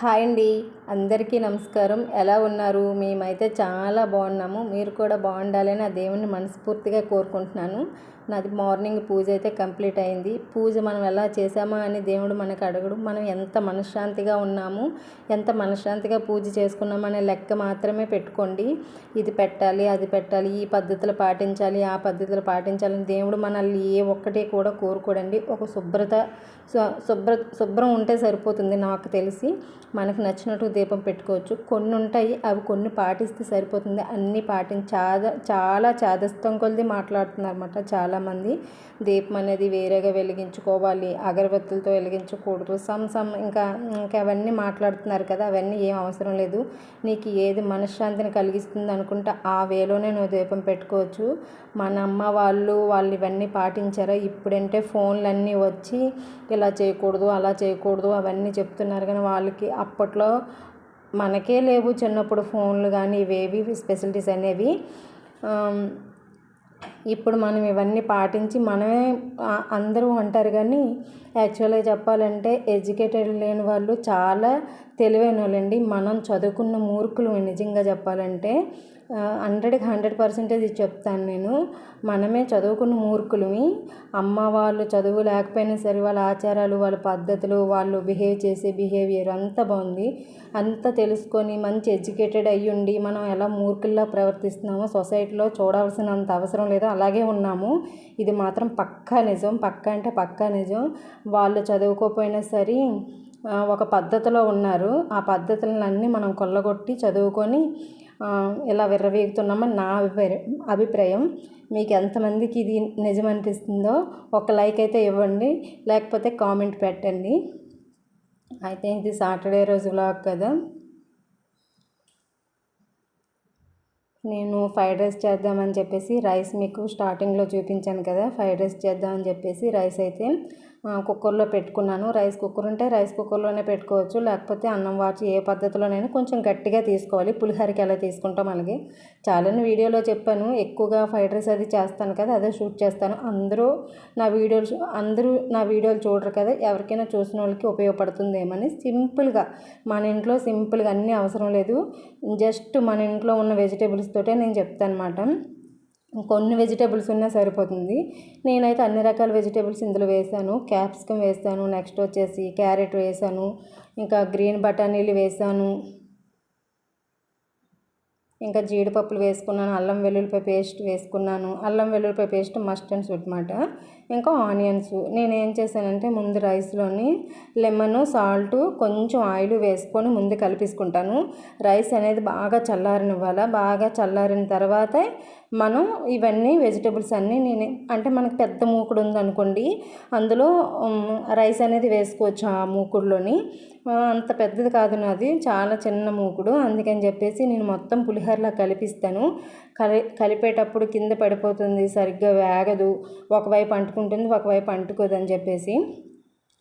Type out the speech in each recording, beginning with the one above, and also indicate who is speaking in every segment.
Speaker 1: Hi అండి. అందరికీ నమస్కారం. ఎలా ఉన్నారు? మేమైతే చాలా బాగున్నాము. మీరు కూడా బాగుండాలని ఆ దేవుని మనస్ఫూర్తిగా కోరుకుంటున్నాను. నాది మార్నింగ్ పూజ అయితే కంప్లీట్ అయింది. పూజ మనం ఎలా చేసామా అని దేవుడు మనకు అడగడు. మనం ఎంత మనశ్శాంతిగా ఉన్నాము ఎంత మనశ్శాంతిగా పూజ చేసుకున్నామనే లెక్క మాత్రమే పెట్టుకోండి. ఇది పెట్టాలి అది పెట్టాలి ఈ పద్ధతులు పాటించాలి ఆ పద్ధతులు పాటించాలని దేవుడు మనల్ని ఏ ఒక్కటి కూడా కోరుకోడండి. ఒక శుభ్రత శుభ్ర శుభ్రం ఉంటే సరిపోతుంది నాకు తెలిసి. మనకు నచ్చినట్టు దీపం పెట్టుకోవచ్చు. కొన్ని ఉంటాయి అవి కొన్ని పాటిస్తే సరిపోతుంది. అన్నీ పాటించి చాలా చాలా చాదస్తం కొలిది మాట్లాడుతున్నారు అనమాట చాలామంది. దీపం అనేది వేరేగా వెలిగించుకోవాలి అగరబత్తులతో వెలిగించకూడదు. సమ్ సమ్ ఇంకా ఇంకా అవన్నీ మాట్లాడుతున్నారు కదా అవన్నీ ఏం అవసరం లేదు. నీకు ఏది మనశ్శాంతిని కలిగిస్తుంది అనుకుంటే ఆ వేలోనే నువ్వు దీపం పెట్టుకోవచ్చు. మన అమ్మ వాళ్ళు వాళ్ళు ఇవన్నీ పాటించారా? ఇప్పుడంటే ఫోన్లన్నీ వచ్చి ఇలా చేయకూడదు అలా చేయకూడదు అవన్నీ చెప్తున్నారు. కానీ వాళ్ళకి అప్పట్లో మనకే లేవు చిన్నప్పుడు ఫోన్లు కానీ ఇవేవి ఫెసిలిటీస్ అనేవి. ఇప్పుడు మనం ఇవన్నీ పాటించి మనమే అందరూ అంటారు కానీ యాక్చువల్గా చెప్పాలంటే ఎడ్యుకేటెడ్ లేని వాళ్ళు చాలా తెలివైన వాళ్ళండి మనం చదువుకున్న మూర్ఖులు నిజంగా చెప్పాలంటే హండ్రెడ్కి హండ్రెడ్ పర్సెంటేజ్ చెప్తాను నేను. మనమే చదువుకున్న మూర్ఖులమి. అమ్మ వాళ్ళు చదువు లేకపోయినా సరే వాళ్ళ ఆచారాలు వాళ్ళ పద్ధతులు వాళ్ళు బిహేవ్ చేసే బిహేవియర్ అంతా బాగుంది. అంతా తెలుసుకొని మంచి ఎడ్యుకేటెడ్ అయ్యి ఉండి మనం ఎలా మూర్ఖుల్లా ప్రవర్తిస్తున్నామో సొసైటీలో చూడాల్సినంత అవసరం లేదు. అలాగే ఉన్నాము. ఇది మాత్రం పక్కా నిజం. పక్కా అంటే పక్కా నిజం. వాళ్ళు చదువుకోకపోయినా సరే ఒక పద్ధతిలో ఉన్నారు. ఆ పద్ధతులన్నీ మనం కొల్లగొట్టి చదువుకొని ఇలా విర్రవీగుతున్నామని నా అభిప్రాయం అభిప్రాయం. మీకు ఎంతమందికి ఇది నిజం అనిపిస్తుందో ఒక లైక్ అయితే ఇవ్వండి లేకపోతే కామెంట్ పెట్టండి. అయితే ఇది సాటర్డే రోజు వ్లాగ్ కదా. నేను ఫ్రైడ్ రైస్ చేద్దామని చెప్పేసి రైస్ మీకు స్టార్టింగ్లో చూపించాను కదా ఫ్రైడ్ రైస్ చేద్దామని చెప్పేసి రైస్ అయితే. కుక్కర్లో పెట్టుకున్నాను. రైస్ కుక్కర్ ఉంటే రైస్ కుక్కర్లోనే పెట్టుకోవచ్చు. లేకపోతే అన్నం వాచి ఏ పద్ధతిలోనైనా కొంచెం గట్టిగా తీసుకోవాలి. పులిహోరకి ఎలా తీసుకుంటాం అలాగే. చాలానే వీడియోలో చెప్పాను. ఎక్కువగా ఫ్రైడ్ రైస్ అది చేస్తాను కదా అదే షూట్ చేస్తాను. అందరూ నా వీడియోలు అందరూ నా వీడియోలు చూడరు కదా ఎవరికైనా చూసిన వాళ్ళకి ఉపయోగపడుతుందేమని సింపుల్గా. మన ఇంట్లో సింపుల్గా అన్నీ అవసరం లేదు. జస్ట్ మన ఇంట్లో ఉన్న వెజిటేబుల్స్ తోటే నేను చెప్తాను అనమాట కొన్ని వెజిటేబుల్స్ ఉన్నా సరిపోతుంది. నేనైతే అన్ని రకాల వెజిటేబుల్స్ ఇందులో వేసాను. క్యాప్సికమ్ వేసాను నెక్స్ట్ వచ్చేసి క్యారెట్ వేసాను ఇంకా గ్రీన్ బఠానీలు వేసాను ఇంకా జీడిపప్పులు వేసుకున్నాను అల్లం వెల్లుల్లిపాయ పేస్ట్ వేసుకున్నాను. అల్లం వెల్లుల్లిపాయ పేస్ట్ మస్ట్ అండ్ స్వీట్ మాట. ఇంకా ఆనియన్స్. నేను ఏం చేశానంటే ముందు రైస్లోని లెమన్ సాల్ట్ కొంచెం ఆయిల్ వేసుకొని ముందు కలిపేసుకుంటాను. రైస్ అనేది బాగా చల్లారనివ్వాలా? బాగా చల్లారిన తర్వాతే మనం ఇవన్నీ వెజిటేబుల్స్ అన్నీ నేను అంటే మనకు పెద్ద మూకుడు ఉందనుకోండి అందులో రైస్ అనేది వేసుకోవచ్చు ఆ మూకుడులోని. అంత పెద్దది కాదు నాది చాలా చిన్న మూకుడు. అందుకని చెప్పేసి నేను మొత్తం పులిహోరలా కలిపిస్తాను. కలి కలిపేటప్పుడు కింద పడిపోతుంది సరిగ్గా వేగదు. ఒకవైపు అంటుకుంటుంది ఒకవైపు అంటుకోదు అని చెప్పేసి.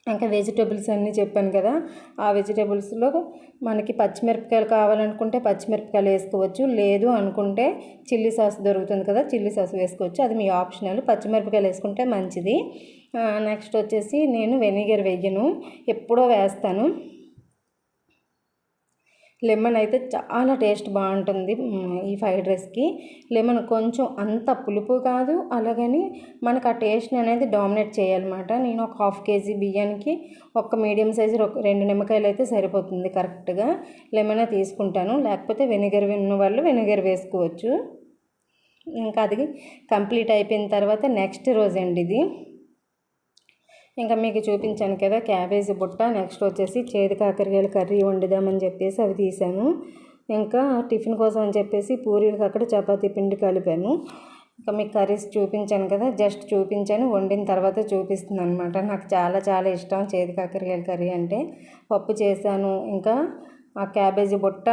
Speaker 1: ఇంకా వెజిటేబుల్స్ అన్నీ చెప్పాను కదా ఆ వెజిటేబుల్స్లో మనకి పచ్చిమిరపకాయలు కావాలనుకుంటే పచ్చిమిరపకాయలు వేసుకోవచ్చు లేదు అనుకుంటే చిల్లీ సాస్ దొరుకుతుంది కదా చిల్లీ సాస్ వేసుకోవచ్చు. అది మీ ఆప్షనల్. పచ్చిమిరపకాయలు వేసుకుంటే మంచిది. నెక్స్ట్ వచ్చేసి నేను వెనిగర్ వేయను ఎప్పుడో వేస్తాను. లెమన్ అయితే చాలా టేస్ట్ బాగుంటుంది. ఈ ఫ్రైడ్ రైస్కి. లెమన్ కొంచెం అంత పులుపు కాదు అలాగని మనకు ఆ టేస్ట్ అనేది డామినేట్ చేయాలన్నమాట. నేను ఒక హాఫ్ కేజీ బియ్యానికి ఒక మీడియం సైజు ఒక రెండు నిమ్మకాయలు అయితే సరిపోతుంది కరెక్ట్గా. లెమన్ తీసుకుంటాను. లేకపోతే వెనిగర్ ఉన్న వాళ్ళు వెనిగర్ వేసుకోవచ్చు. ఇంకా అది కంప్లీట్ అయిపోయిన తర్వాత నెక్స్ట్ రోజు అండి ఇది. ఇంకా మీకు చూపించాను కదా క్యాబేజీ బుట్ట. నెక్స్ట్ వచ్చేసి చేదు కాకరకాయల కర్రీ వండుదామని చెప్పేసి అవి తీశాను. ఇంకా టిఫిన్ కోసం అని చెప్పేసి పూరీలకు అక్కడ చపాతీ పిండి కలిపాను. ఇంకా మీకు కర్రీస్ చూపించాను కదా జస్ట్ చూపించాను. వండిన తర్వాత చూపిస్తుంది అనమాట నాకు చాలా చాలా ఇష్టం చేదు కాకరకాయల కర్రీ అంటే. పప్పు చేశాను ఇంకా ఆ క్యాబేజీ బుట్ట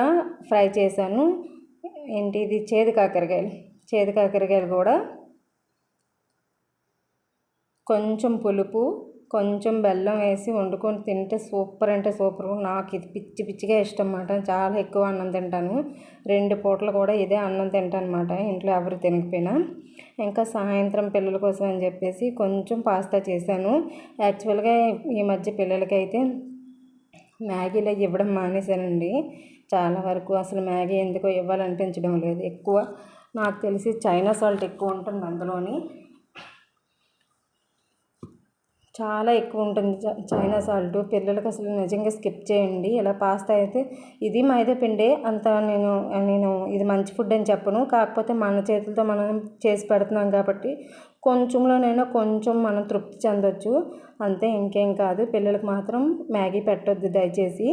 Speaker 1: ఫ్రై చేశాను. ఏంటి ఇది? చేదు కాకరకాయలు. చేదు కాకరకాయలు కూడా కొంచెం పులుపు కొంచెం బెల్లం వేసి వండుకొని తింటే సూపర్ అంటే సూపర్. నాకు ఇది పిచ్చి పిచ్చిగా ఇష్టం అన్నమాట. చాలా ఎక్కువ అన్నం తింటాను. రెండు పూటలు కూడా ఇదే అన్నం తింటాను అనమాట ఇంట్లో ఎవరు తినకపోయినా. ఇంకా సాయంత్రం పిల్లల కోసం అని చెప్పేసి కొంచెం పాస్తా చేశాను. యాక్చువల్గా ఈ మధ్య పిల్లలకైతే మ్యాగీలో ఇవ్వడం మానేశానండి. చాలా వరకు అసలు మ్యాగీ ఎందుకో ఇవ్వాలనిపించడం లేదు. ఎక్కువ నాకు తెలిసి చైనా సాల్ట్ ఎక్కువ ఉంటుంది అందులోని. చాలా ఎక్కువ ఉంటుంది చైనా సాల్ట్. పిల్లలకి అసలు నిజంగా స్కిప్ చేయండి. ఇలా పాస్తా అయితే ఇది మైదా పిండే అంత నేను నేను ఇది మంచి ఫుడ్ అని చెప్పను. కాకపోతే మన చేతులతో మనం చేసి పెడుతున్నాం కాబట్టి కొంచెంలోనైనా కొంచెం మనం తృప్తి చెందొచ్చు. అంతే ఇంకేం కాదు. పిల్లలకు మాత్రం మ్యాగీ పెట్టొద్దు దయచేసి.